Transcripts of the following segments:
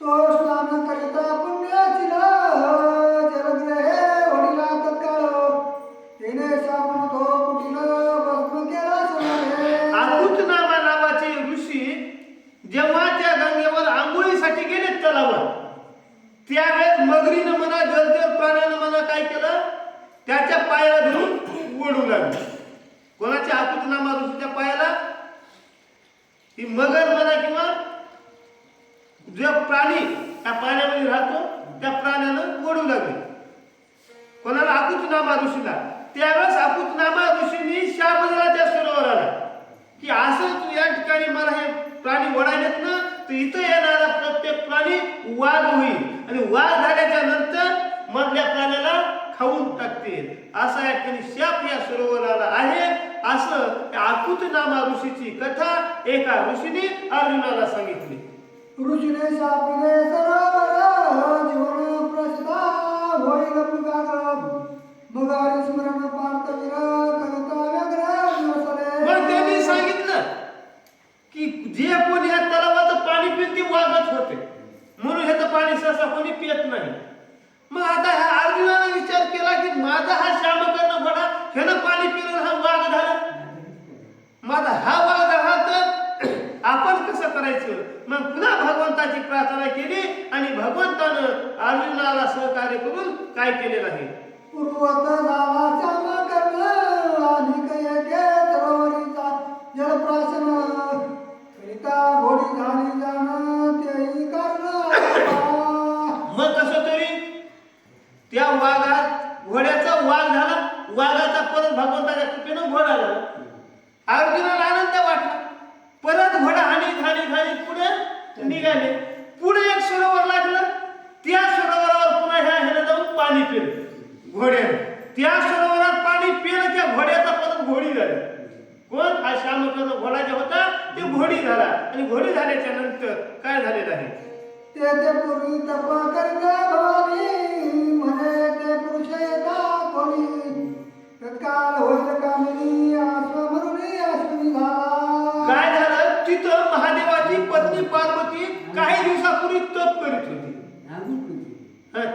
तो स्नान करिता पुण्याचिला जलग्रहे वडिला तत्काळ. तिने सापन तो कुटील भस्म केला सोनारे. आकुतनामा नावाचे ऋषी जेव्हा त्या गंगेवर आंघोळीसाठी गेले तलावर त्यावेळेस मगरीनं म्हणा जलचर प्राण्यानं म्हणा काय केलं? त्याच्या पायाला धरून ओढू लागले. कोणाच्या आकुतनामा ऋषीच्या पायाला? ही मगर म्हणा किंवा जो प्राणी त्या पाण्यामध्ये राहतो त्या प्राण्यानं ओढू लागले. कोणाला आकुतनामा ऋषीला? त्यावेळेस आकुतनामा ऋषींनी शाप त्या सरोवराला की असं तू या ठिकाणी मला हे प्राणी ओढायलेत ना तर इथं येणारा प्रत्येक प्राणी वाघ होईल. आणि वाघ झाल्याच्यानंतर मधल्या प्राण्याला खाऊन टाकतील. असा या ठिकाणी शाप या सरोवराला आहे. असं त्या आकुतनामा ऋषीची कथा एका ऋषीने अर्जुनाला सांगितली. ऋषीने शापिले सरोवर जीवन प्रसदा होईल पुकार मगारी स्मरण पार्थ करता व्यग्र मग दिवसले त्यांनी सांगितलं की जे कोणी ह्या तलावाचं पाणी पिल ते वागत होते. म्हणून ह्याचं पाणी सहसा कोणी पियत नाही. मग आता ह्या अर्जुनाने विचार केला की माझा हा श्याम करणं घोडा ह्यानं पाणी पिलं हा वाघ झाला. माझा हा वाघ तर मग पुन्हा भगवंताची प्रार्थना केली आणि भगवंतानं अर्जुनाला सहकार्य करून काय केलेलं आहे? पूर्वत झाला श्याम कर्ण आणि कैके सरोवरीचा जलप्राशन. करिता घोडी झाली जाण तेही कर्ण मग कसं तरी? त्या वाघात घोड्याचा वाघ झाला. वाघाचा परत भगवंताच्या कृपेनं घोडा झाला. अर्जुनाला निघाले पुढे एक सरोवर लागलं. त्या सरोवरावर पुन्हा ह्या ह्यानं जाऊन पाणी पिलं. घोड्याने. त्या सरोवरात पाणी पिलं त्या घोड्याचा परत घोडी झाली. कोण? हा श्यामकर्ण घोडा जे होता ते घोडी झाला. आणि घोडी झाल्याच्यानंतर काय झालेलं आहे? ते ते पूर्वी तप करिता भवानी म्हणे ते पुरुष येता कोणी. तत्काळ होईल कामिनी आश्व म्हणून अश्विनी झाला. काय झालं? तिथं महादेवाची पार्वती काही दिवसापूर्वी तप करीत होती.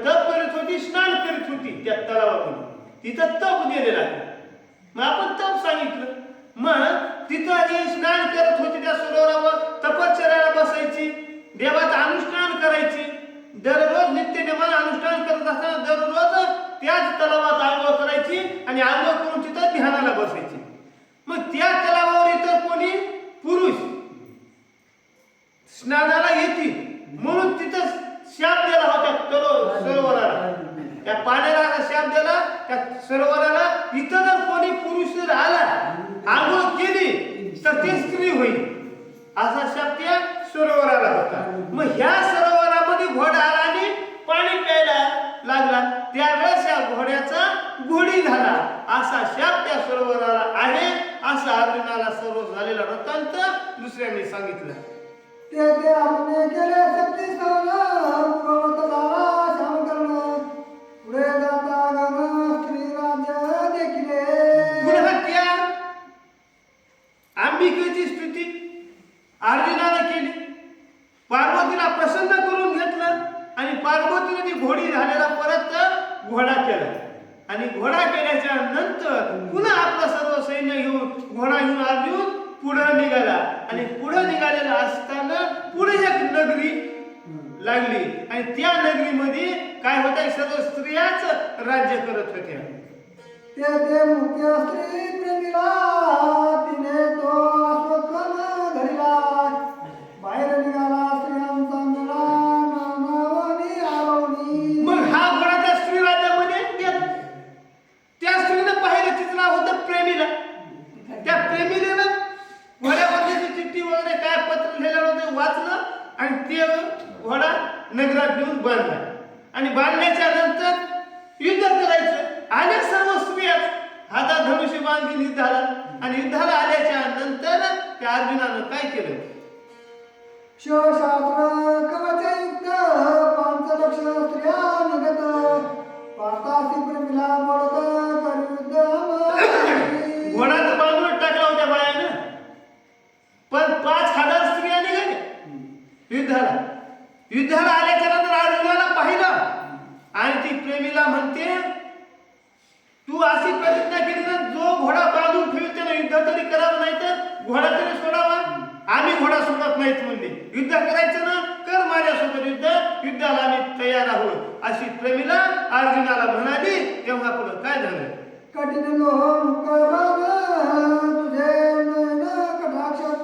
तप करीत होती स्नान करीत होती त्या तलावातून. तिथं तप दिलेलं आहे. मग आपण तप सांगितलं. मग तिथं जे स्नान करत होती त्या सरोवरावर तपश्चर्याला बसायची देवाचं अनुष्ठान करायची. दररोज नित्य नेमानं अनुष्ठान करत असताना दररोज त्याच तलावात आंघोळ करायची आणि आंघोळ करून तिथं ध्यानाला बसायची. मग त्या तलावावर इतर कोणी पुरुष स्नानाला येतील म्हणून तिथं शाप दिला होता तरो सरोवराला त्या पाण्याला असा शाप दिला त्या सरोवराला इथं जर कोणी पुरुष जर आला आंघोळ केली तर ते स्त्री होईल. असा शब्द त्या सरोवराला होता. मग ह्या सरोवरामध्ये घोडा आला आणि पाणी प्यायला लागला. त्यावेळेस या घोड्याचा घोडी झाला. असा शाप त्या सरोवराला आहे असं अर्जुनाला सर्व झालेला वृत्तांत दुसऱ्यांनी सांगितलं. ते ते आपले केले घोडा केल्याच्यानंतर पुन्हा आपलं सर्व सैन्य घेऊन घोडा घेऊन अर्जुन पुढं निघाला. आणि पुढं निघालेला असताना पुढे एक नगरी लागली. आणि त्या नगरीमध्ये काय होत्या? सर्व स्त्रियाच राज्य करत होत्या. त्या ते मुख्य स्त्री प्रेमीला तिने तो घोडा नगरात घेऊन बांधला. आणि बांधण्याच्या नंतर युद्ध करायचं. आल्या सर्व स्त्रिया हातात धनुष्य बांधून युद्धाला. आणि युद्धाला आल्याच्यानंतर त्या अर्जुनानं काय केलं? शिवशास्त्र कवचयुक्त पांचलक्ष स्त्रिया नगत पार्थासी प्रमिला मोडत करयुद्ध आम्ही. घोडा तर बांधून टाकला होत्या बायानं पण पाच हजार स्त्रिया निघाल्या युद्धाला युद्धाला आल्याच्यानंतर अर्जुनाला पाहिलं आणि ती प्रेमीला म्हणते तू अशी प्रतिज्ञा केली ना जो घोडा बांधून ठेवेल त्यानं युद्ध तरी नाही तर घोडा तरी सोडावा. आम्ही घोडा सोडत नाहीत म्हणले. युद्ध करायचं ना कर माझ्यासोबत युद्ध. युद्धाला आम्ही तयार आहोत अशी प्रेमीला अर्जुनाला म्हणाली. तेव्हा पुढं काय झालं? कठीण लोह तुझे नयन कटाक्षर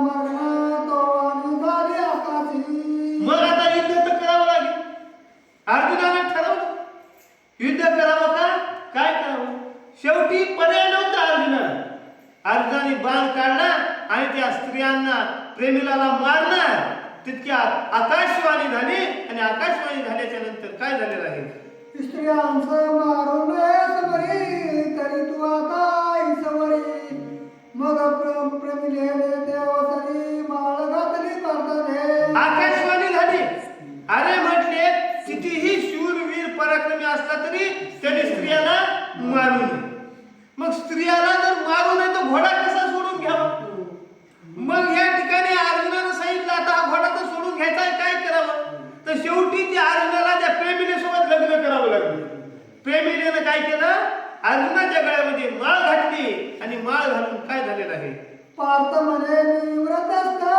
मार्गना तो आणि झाले आकाशी मग आता युद्ध तर करावं लागेल अर्जुनाने ठरवलं युद्ध करावं का काय करावं शेवटी पर्याय नव्हता अर्जुनाला अर्जुनाने बाण काढला आणि त्या स्त्रियांना प्रेमिलाला मारणार तितक्यात आकाशवाणी झाली आणि आकाशवाणी झाल्याच्यानंतर काय झालेलं आहे? स्त्रियांचं मारून तरी तू आता इसवरी मग प्रेम प्रेमिलेले देवसरी माळ घातली पारतने आकाशवाणी झाली. अरे म्हटले कितीही शूरवीर पराक्रमी असला तरी त्याने स्त्रियाला मारू नये मग स्त्रियाला जर मारू नये तर घोडा कसा सोडून घ्यावा मग या ठिकाणी अर्जुनानं सांगितलं आता हा घोडा तर सोडून घ्यायचा आहे, काय करावं तर शेवटी त्या अर्जुनाला त्या प्रेमिले सोबत लग्न करावं लागलं प्रेमिलेनं काय केलं? अर्जुनाच्या गळ्यामध्ये माळ घातली आणि माळ घालून काय झालेलं आहे? पार्थ म्हणे मी व्रत असता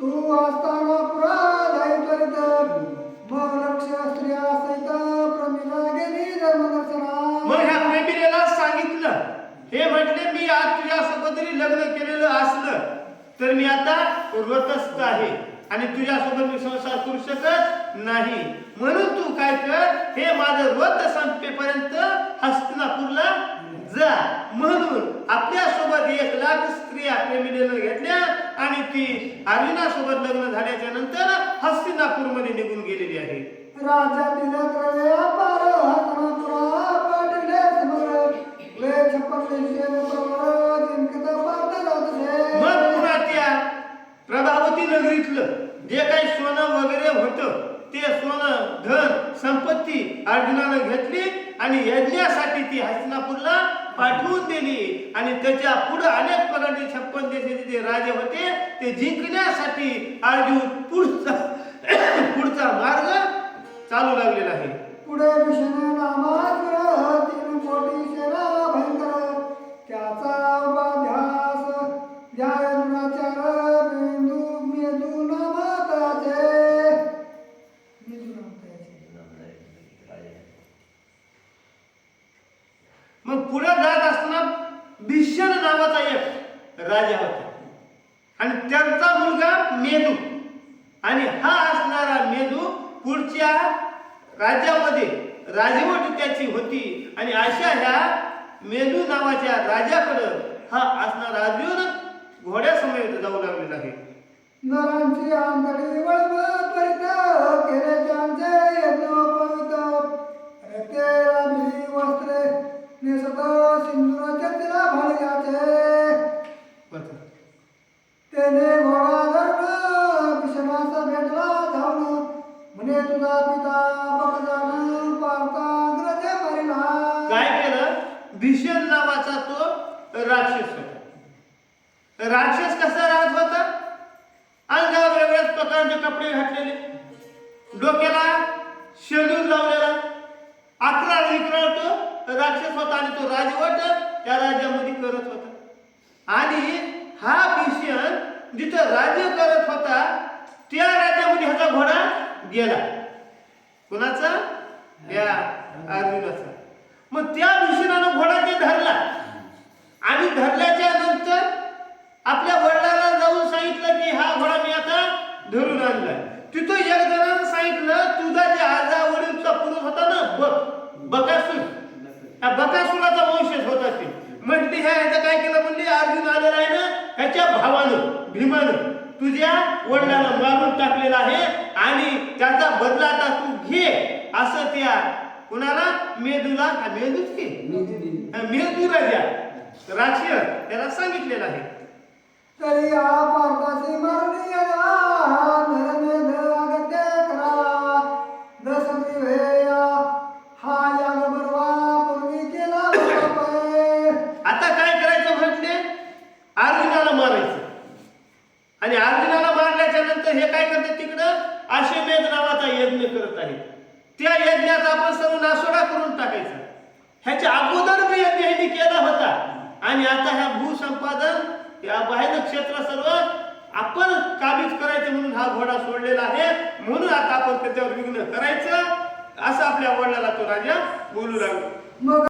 तू असताना पुरा जाई त्वरित मग लक्ष स्त्रिया सहित प्रमिला गेली धर्मदर्शना मग ह्या प्रेमिलेला सांगितलं. हे म्हटले मी आज तुझ्या सोबत जरी लग्न केलेलं असलं. तर मी आता व्रतस्थ आहे. आणि तुझ्यासोबत मी संसार करू शकत नाही. म्हणून तू काय कर हे माझं व्रत संपेपर्यंत हस्तिनापूरला जा. म्हणून आपल्यासोबत एक लाख स्त्रिया प्रेमिलेनं घेतल्या आणि ती अर्जुनासोबत लग्न झाल्याच्यानंतर हस्तिनापूरमध्ये निघून गेलेली आहे. हस्तनापुरा जातसे मग पुन्हा त्या प्रभावती नगरीतलं जे काही सोनं वगैरे होतं ते सोनं धन संपत्ती अर्जुनानं घेतली आणि यज्ञासाठी ती हस्तिनापूरला पाठवून दिली. आणि त्याच्या पुढे अनेक प्रकारचे छप्पन देशाचे जे राजे होते ते जिंकण्यासाठी अर्जुन पुढचा पुढचा मार्ग चालू लागलेला आहे. पुढे विष्णू नामासुर तीन कोटी सेना भयंकर त्याचा उपाध्यास ध्याय दुराचार बिंदू मेंदू नामाताचे मेंदू नामाताचे मग पुढे जात असताना भीषण नावाचा एक राजा होता आणि त्यांचा मुलगा मेदू आणि हा असणारा मेदू पुढच्या राज्यामध्ये राजवट त्याची होती. आणि अशा ह्या मेदू नावाच्या राजाकडं हा असणारा अर्जुन घोड्यासमोर जाऊ लागलेला आहे. नरांची आंधळी वळव त्वरित केले त्यांचे यज्ञोपवित रक्ते राबिली वस्त्रे नेसत तिला वेगळ्याच कपडे घातलेले. डोक्याला शेलूर लावलेला. अकरा इकडं तो राक्षस होता आणि तो राजवट त्या राज्यामध्ये करत होता. आणि हा भीषण जिथं राज्य करत होता त्या राज्यामध्ये ह्याचा घोडा गेला. कुणाचा? या अर्जुनाचा मग त्या भीषणानं घोडा ते धरला आणि धरल्याच्या नंतर आपल्या वडिलाला जाऊन सांगितलं की हा घोडा मी आता धरून आणलाय तिथं एक जणांना सांगितलं तुझा जे आजा वडीलचा पुरुष होता ना ब बकासूर. त्या बकासुराचा वंशज होता ते म्हटली ह्या ह्याचं काय केलं म्हणली? अर्जुन आलेला आहे ना ह्याच्या भावानं भीमानं तुझ्या वडिलाला मारून टाकलेला आहे आणि त्याचा बदला आता तू घे. असं त्या कुणाला? मेदूला. मेदूच की? मेदू राजा राक्षस त्याला सांगितलेलं आहे. तरी हा करत आहेत. त्या यज्ञाचा आपण सर्व नासोडा करून टाकायचा. ह्याच्या अगोदर मी यज्ञ ह्यांनी केला होता. आणि आता ह्या भूसंपादन या बाहेर क्षेत्र सर्व आपण काबीज करायचं म्हणून हा घोडा सोडलेला आहे. म्हणून आता आपण त्याच्यावर विघ्न करायचं. असं आपल्या वडिलाला तो राजा बोलू लागला. मग